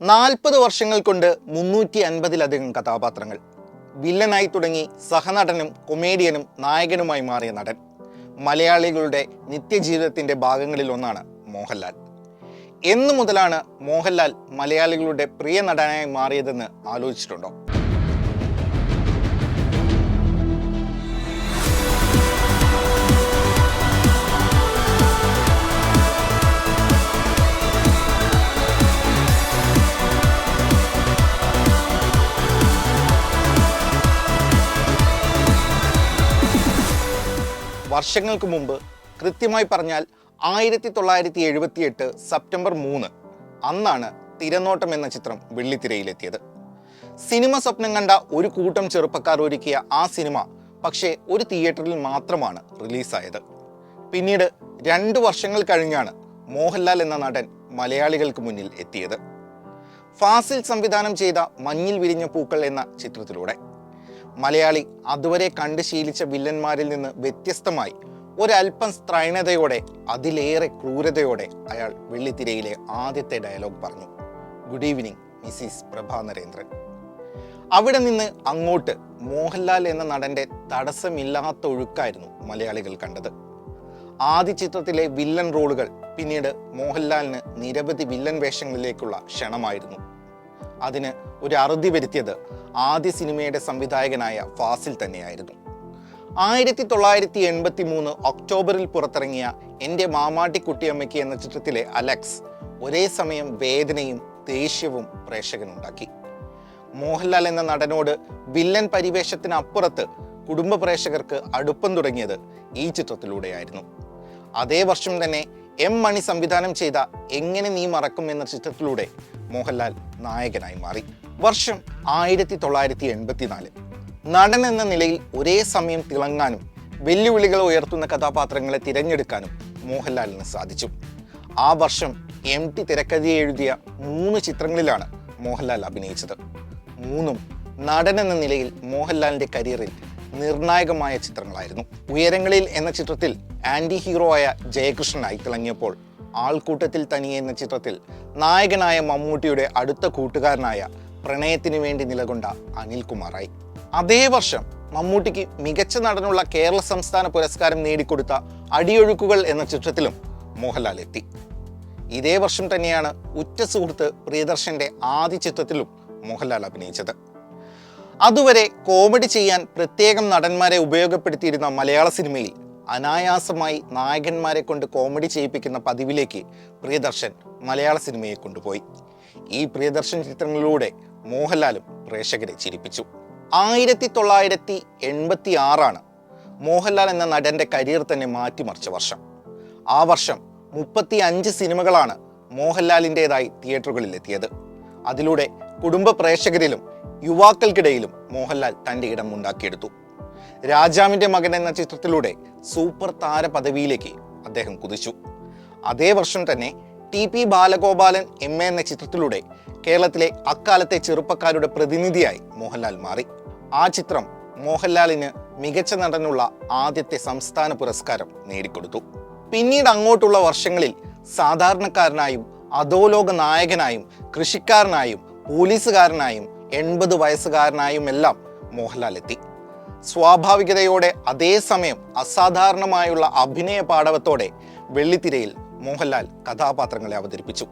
നാൽപ്പത് വർഷങ്ങൾ കൊണ്ട് മുന്നൂറ്റി അൻപതിലധികം കഥാപാത്രങ്ങൾ. വില്ലനായി തുടങ്ങി സഹനടനും കൊമേഡിയനും നായകനുമായി മാറിയ നടൻ. മലയാളികളുടെ നിത്യജീവിതത്തിന്റെ ഭാഗങ്ങളിൽ ഒന്നാണ് മോഹൻലാൽ. എന്നു മുതലാണ് മോഹൻലാൽ മലയാളികളുടെ പ്രിയ നടനായി മാറിയതെന്ന് ആലോചിച്ചിട്ടുണ്ടോ? വർഷങ്ങൾക്ക് മുമ്പ് കൃത്യമായി പറഞ്ഞാൽ ആയിരത്തി തൊള്ളായിരത്തി എഴുപത്തി എട്ട് സെപ്റ്റംബർ മൂന്ന് അന്നാണ് തിരനോട്ടം എന്ന ചിത്രം വെള്ളിത്തിരയിലെത്തിയത്. സിനിമ സ്വപ്നം കണ്ട ഒരു കൂട്ടം ചെറുപ്പക്കാർ ഒരുക്കിയ ആ സിനിമ പക്ഷേ ഒരു തിയേറ്ററിൽ മാത്രമാണ് റിലീസായത്. പിന്നീട് രണ്ട് വർഷങ്ങൾ കഴിഞ്ഞാണ് മോഹൻലാൽ എന്ന നടൻ മലയാളികൾക്ക് മുന്നിൽ എത്തിയത്. ഫാസിൽ സംവിധാനം ചെയ്ത മഞ്ഞിൽ വിരിഞ്ഞ പൂക്കൾ എന്ന ചിത്രത്തിലൂടെ. മലയാളി അതുവരെ കണ്ട് ശീലിച്ച വില്ലന്മാരിൽ നിന്ന് വ്യത്യസ്തമായി ഒരല്പം സ്ത്രൈണതയോടെ അതിലേറെ ക്രൂരതയോടെ അയാൾ വെള്ളിത്തിരയിലെ ആദ്യത്തെ ഡയലോഗ് പറഞ്ഞു. Good evening Mrs Prabha Narendran അവിടെ നിന്ന് അങ്ങോട്ട് മോഹൻലാൽ എന്ന നടന്റെ തടസ്സമില്ലാത്ത ഒഴുക്കായിരുന്നു മലയാളികൾ കണ്ടത്. ആദ്യ ചിത്രത്തിലെ വില്ലൻ റോളുകൾ പിന്നീട് മോഹൻലാലിന് നിരവധി വില്ലൻ വേഷങ്ങളിലേക്കുള്ള ക്ഷണമായിരുന്നു. അതിന് ഒരു അറുതി വരുത്തിയത് ആദ്യ സിനിമയുടെ സംവിധായകനായ ഫാസിൽ തന്നെയായിരുന്നു. ആയിരത്തി തൊള്ളായിരത്തി എൺപത്തി മൂന്ന് ഒക്ടോബറിൽ പുറത്തിറങ്ങിയ എന്റെ മാമാട്ടി കുട്ടിയമ്മയ്ക്ക് എന്ന ചിത്രത്തിലെ അലക്സ് ഒരേ സമയം വേദനയും ദേഷ്യവും പ്രേക്ഷകനുണ്ടാക്കി. മോഹൻലാൽ എന്ന നടനോട് വില്ലൻ പരിവേഷത്തിനപ്പുറത്ത് കുടുംബ പ്രേക്ഷകർക്ക് അടുപ്പം തുടങ്ങിയത് ഈ ചിത്രത്തിലൂടെയായിരുന്നു. അതേ വർഷം തന്നെ എം മണി സംവിധാനം ചെയ്ത എങ്ങനെ നീ മറക്കും എന്ന ചിത്രത്തിലൂടെ മോഹൻലാൽ നായകനായി മാറി. വർഷം ആയിരത്തി തൊള്ളായിരത്തി എൺപത്തിനാല് നടൻ എന്ന നിലയിൽ ഒരേ സമയം തിളങ്ങാനും വെല്ലുവിളികൾ ഉയർത്തുന്ന കഥാപാത്രങ്ങളെ തിരഞ്ഞെടുക്കാനും മോഹൻലാലിന് സാധിച്ചു. ആ വർഷം എം ടി തിരക്കഥയെ എഴുതിയ മൂന്ന് ചിത്രങ്ങളിലാണ് മോഹൻലാൽ അഭിനയിച്ചത്. മൂന്നും നടൻ എന്ന നിലയിൽ മോഹൻലാലിന്റെ കരിയറിൽ നിർണായകമായ ചിത്രങ്ങളായിരുന്നു. ഉയരങ്ങളിൽ എന്ന ചിത്രത്തിൽ ആന്റി ഹീറോ ആയ ജയകൃഷ്ണനായി തിളങ്ങിയപ്പോൾ ആൾക്കൂട്ടത്തിൽ തനിയെ എന്ന ചിത്രത്തിൽ നായകനായ മമ്മൂട്ടിയുടെ അടുത്ത കൂട്ടുകാരനായ പ്രണയത്തിന് വേണ്ടി നിലകൊണ്ട അനിൽകുമാറായി. അതേ വർഷം മമ്മൂട്ടിക്ക് മികച്ച നടനുള്ള കേരള സംസ്ഥാന പുരസ്കാരം നേടിക്കൊടുത്ത അടിയൊഴുക്കുകൾ എന്ന ചിത്രത്തിലും മോഹൻലാൽ എത്തി. ഇതേ വർഷം തന്നെയാണ് ഉറ്റ സുഹൃത്ത് പ്രിയദർശന്റെ ആദ്യ ചിത്രത്തിലും മോഹൻലാൽ അഭിനയിച്ചത്. അതുവരെ കോമഡി ചെയ്യാൻ പ്രത്യേകം നടന്മാരെ ഉപയോഗപ്പെടുത്തിയിരുന്ന മലയാള സിനിമയിൽ അനായാസമായി നായകന്മാരെ കൊണ്ട് കോമഡി ചെയ്യിപ്പിക്കുന്ന പതിവിലേക്ക് പ്രിയദർശൻ മലയാള സിനിമയെ കൊണ്ടുപോയി. ഈ പ്രിയദർശൻ ചിത്രങ്ങളിലൂടെ മോഹൻലാലും പ്രേക്ഷകരെ ചിരിപ്പിച്ചു. ആയിരത്തി തൊള്ളായിരത്തി എൺപത്തി ആറാണ് മോഹൻലാൽ എന്ന നടന്റെ കരിയർ തന്നെ മാറ്റിമറിച്ച വർഷം. ആ വർഷം മുപ്പത്തി അഞ്ച് സിനിമകളാണ് മോഹൻലാലിന്റെതായി തിയേറ്ററുകളിൽ എത്തിയത് അതിലൂടെ കുടുംബ പ്രേക്ഷകരിലും യുവാക്കൾക്കിടയിലും മോഹൻലാൽ തന്റെ ഇടം ഉണ്ടാക്കിയെടുത്തു. രാജാവിന്റെ മകൻ എന്ന ചിത്രത്തിലൂടെ സൂപ്പർ താര പദവിയിലേക്ക് അദ്ദേഹം കുതിച്ചു. അതേ വർഷം തന്നെ T P Balagopalan M A എന്ന ചിത്രത്തിലൂടെ കേരളത്തിലെ അക്കാലത്തെ ചെറുപ്പക്കാരുടെ പ്രതിനിധിയായി മോഹൻലാൽ മാറി. ആ ചിത്രം മോഹൻലാലിന് മികച്ച നടനുള്ള ആദ്യത്തെ സംസ്ഥാന പുരസ്കാരം നേടിക്കൊടുത്തു. പിന്നീട് അങ്ങോട്ടുള്ള വർഷങ്ങളിൽ സാധാരണക്കാരനായും അധോലോക നായകനായും കൃഷിക്കാരനായും പോലീസുകാരനായും എൺപത് വയസ്സുകാരനായും എല്ലാം മോഹൻലാൽ എത്തി. സ്വാഭാവികതയോടെ അതേസമയം അസാധാരണമായുള്ള അഭിനയ പാടവത്തോടെ വെള്ളിത്തിരയിൽ മോഹൻലാൽ കഥാപാത്രങ്ങളെ അവതരിപ്പിച്ചു.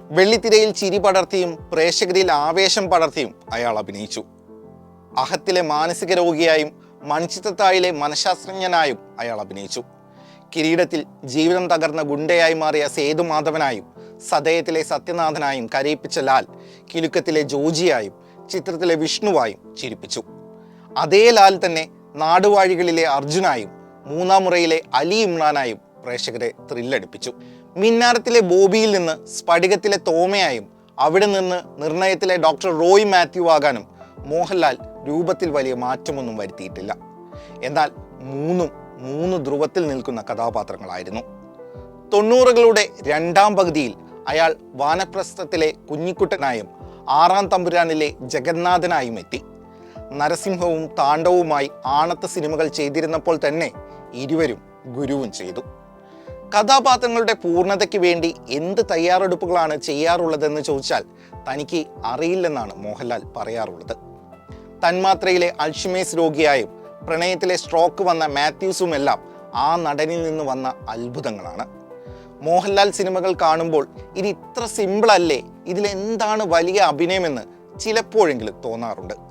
വെള്ളിത്തിരയിൽ ചിരി പടർത്തിയും പ്രേക്ഷകരിൽ ആവേശം പടർത്തിയും അയാൾ അഭിനയിച്ചു. അഹത്തിലെ മാനസിക രോഗിയായും മൺചിത്രത്താഴിലെ മനഃശാസ്ത്രജ്ഞനായും അയാൾ അഭിനയിച്ചു. കിരീടത്തിൽ ജീവിതം തകർന്ന ഗുണ്ടയായി മാറിയ സേതുമാധവനായും സദയത്തിലെ സത്യനാഥനായും കരയിപ്പിച്ച ലാൽ കിലുക്കത്തിലെ ജോജിയായും ചിത്രത്തിലെ വിഷ്ണുവായും ചിരിപ്പിച്ചു. അതേ ലാൽ തന്നെ നാടുവാഴികളിലെ അർജുനായും മൂന്നാം മുറയിലെ അലി ഇമ്രാനായും പ്രേക്ഷകരെ ത്രില്ലടിപ്പിച്ചു. മിന്നാരത്തിലെ ബോബിയിൽ നിന്ന് സ്ഫടികത്തിലെ തോമയായും അവിടെ നിന്ന് നിർണയത്തിലെ ഡോക്ടർ റോയ് മാത്യു ആകാനും മോഹൻലാൽ രൂപത്തിൽ വലിയ മാറ്റമൊന്നും വരുത്തിയിട്ടില്ല. എന്നാൽ മൂന്നും മൂന്ന് ധ്രുവത്തിൽ നിൽക്കുന്ന കഥാപാത്രങ്ങളായിരുന്നു. തൊണ്ണൂറുകളുടെ രണ്ടാം പകുതിയിൽ അയാൾ വാനപ്രസ്ഥത്തിലെ കുഞ്ഞിക്കുട്ടനായും ആറാം തമ്പുരാനിലെ ജഗന്നാഥനായും എത്തി. നരസിംഹവും താണ്ഡവുമായി ആണത്ത സിനിമകൾ ചെയ്തിരുന്നപ്പോൾ തന്നെ ഇരുവരും ഗുരുവും ചെയ്തു. കഥാപാത്രങ്ങളുടെ പൂർണതയ്ക്ക് വേണ്ടി എന്ത് തയ്യാറെടുപ്പുകളാണ് ചെയ്യാറുള്ളതെന്ന് ചോദിച്ചാൽ തനിക്ക് അറിയില്ലെന്നാണ് മോഹൻലാൽ പറയാറുള്ളത്. തന്മാത്രയിലെ അൾഷിമേസ് രോഗിയായും പ്രണയത്തിലെ സ്ട്രോക്ക് വന്ന മാത്യൂസുമെല്ലാം ആ നടനിൽ നിന്ന് വന്ന അത്ഭുതങ്ങളാണ്. മോഹൻലാൽ സിനിമകൾ കാണുമ്പോൾ ഇത് ഇത്ര സിമ്പിളല്ലേ ഇതിലെന്താണ് വലിയ അഭിനയമെന്ന് ചിലപ്പോഴെങ്കിലും തോന്നാറുണ്ട്.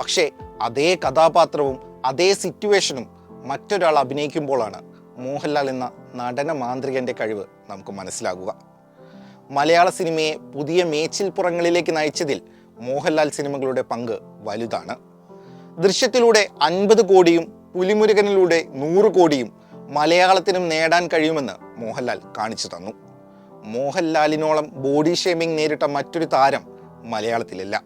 പക്ഷേ അതേ കഥാപാത്രവും അതേ സിറ്റുവേഷനും മറ്റൊരാൾ അഭിനയിക്കുമ്പോഴാണ് മോഹൻലാൽ എന്ന നടന മാന്ത്രികന്റെ കഴിവ് നമുക്ക് മനസ്സിലാകുക. മലയാള സിനിമയെ പുതിയ മേച്ചിൽപ്പുറങ്ങളിലേക്ക് നയിച്ചതിൽ മോഹൻലാൽ സിനിമകളുടെ പങ്ക് വലുതാണ്. ദൃശ്യത്തിലൂടെ അൻപത് കോടിയും പുലിമുരുകനിലൂടെ നൂറ് കോടിയും മലയാളത്തിനും നേടാൻ കഴിയുമെന്ന് മോഹൻലാൽ കാണിച്ചു തന്നു. മോഹൻലാലിനോളം ബോഡി ഷേമിംഗ് നേരിട്ട മറ്റൊരു താരം മലയാളത്തിലില്ല.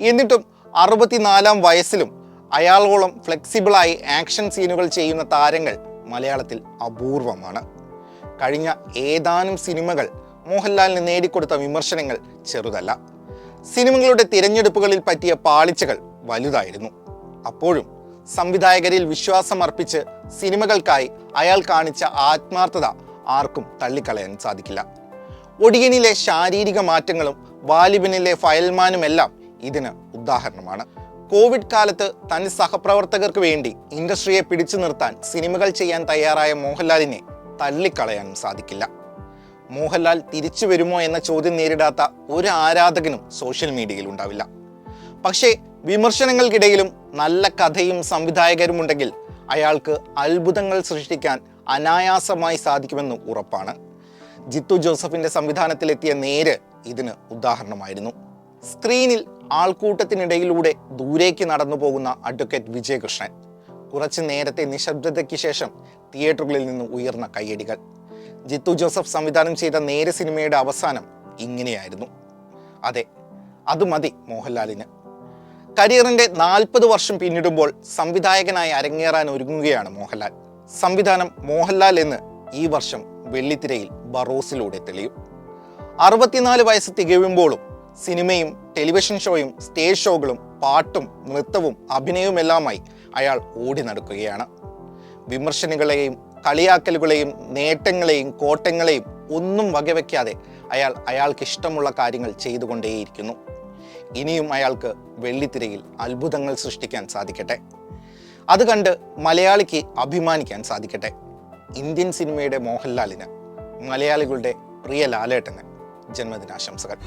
എന്നിട്ടും അറുപത്തിനാലാം വയസ്സിലും അയാളോളം ഫ്ലെക്സിബിളായി ആക്ഷൻ സീനുകൾ ചെയ്യുന്ന താരങ്ങൾ മലയാളത്തിൽ അപൂർവമാണ്. കഴിഞ്ഞ ഏതാനും സിനിമകൾ മോഹൻലാലിന് നേടിക്കൊടുത്ത വിമർശനങ്ങൾ ചെറുതല്ല. സിനിമകളുടെ തിരഞ്ഞെടുപ്പുകളിൽ പറ്റിയ പാളിച്ചകൾ വലുതായിരുന്നു. അപ്പോഴും സംവിധായകരിൽ വിശ്വാസം അർപ്പിച്ച് സിനിമകൾക്കായി അയാൾ കാണിച്ച ആത്മാർത്ഥത ആർക്കും തള്ളിക്കളയാൻ സാധിക്കില്ല. ഒടിയനിലെ ശാരീരിക മാറ്റങ്ങളും വാലിബനിലെ ഫയൽമാനുമെല്ലാം ഇതിന് ഉദാഹരണമാണ്. കോവിഡ് കാലത്ത് തന്റെ സഹപ്രവർത്തകർക്ക് വേണ്ടി ഇൻഡസ്ട്രിയെ പിടിച്ചു നിർത്താൻ സിനിമകൾ ചെയ്യാൻ തയ്യാറായ മോഹൻലാലിനെ തള്ളിക്കളയാനും സാധിക്കില്ല. മോഹൻലാൽ തിരിച്ചു വരുമോ എന്ന ചോദ്യം നേരിടാത്ത ഒരു ആരാധകനും സോഷ്യൽ മീഡിയയിൽ ഉണ്ടാവില്ല. പക്ഷേ വിമർശനങ്ങൾക്കിടയിലും നല്ല കഥയും സംവിധായകരും ഉണ്ടെങ്കിൽ അയാൾക്ക് അത്ഭുതങ്ങൾ സൃഷ്ടിക്കാൻ അനായാസമായി സാധിക്കുമെന്ന് ഉറപ്പാണ്. ജിത്തു ജോസഫിന്റെ സംവിധാനത്തിലെത്തിയ നേര് ഇതിന് ഉദാഹരണമായിരുന്നു. സ്ക്രീനിൽ ആൾക്കൂട്ടത്തിനിടയിലൂടെ ദൂരേക്ക് നടന്നു പോകുന്ന അഡ്വക്കേറ്റ് വിജയകൃഷ്ണൻ. കുറച്ച് നേരത്തെ നിശബ്ദതയ്ക്ക് ശേഷം തിയേറ്ററുകളിൽ നിന്ന് ഉയർന്ന കയ്യടികൾ. ജിത്തു ജോസഫ് സംവിധാനം ചെയ്ത നേരെ സിനിമയുടെ അവസാനം ഇങ്ങനെയായിരുന്നു. അതെ അത് മതി മോഹൻലാലിന്. കരിയറിന്റെ നാൽപ്പത് വർഷം പിന്നിടുമ്പോൾ സംവിധായകനായി അരങ്ങേറാൻ ഒരുങ്ങുകയാണ് മോഹൻലാൽ. സംവിധാനം മോഹൻലാൽ എന്ന് ഈ വർഷം വെള്ളിത്തിരയിൽ ബറോസിലൂടെ തെളിയും. അറുപത്തിനാല് വയസ്സ് തികയുമ്പോഴും സിനിമയും ടെലിവിഷൻ ഷോയും സ്റ്റേജ് ഷോകളും പാട്ടും നൃത്തവും അഭിനയവുമെല്ലാമായി അയാൾ ഓടി നടക്കുകയാണ്. വിമർശനങ്ങളെയും കളിയാക്കലുകളെയും നേട്ടങ്ങളെയും കോട്ടങ്ങളെയും ഒന്നും വകവയ്ക്കാതെ അയാൾ അയാൾക്ക് ഇഷ്ടമുള്ള കാര്യങ്ങൾ ചെയ്തുകൊണ്ടേയിരിക്കുന്നു. ഇനിയും അയാൾക്ക് വെള്ളിത്തിരയിൽ അത്ഭുതങ്ങൾ സൃഷ്ടിക്കാൻ സാധിക്കട്ടെ. അത് കണ്ട് മലയാളിക്ക് അഭിമാനിക്കാൻ സാധിക്കട്ടെ. ഇന്ത്യൻ സിനിമയുടെ മോഹൻലാലിന് മലയാളികളുടെ പ്രിയ ലാലേട്ടന് ജന്മദിനാശംസകൾ.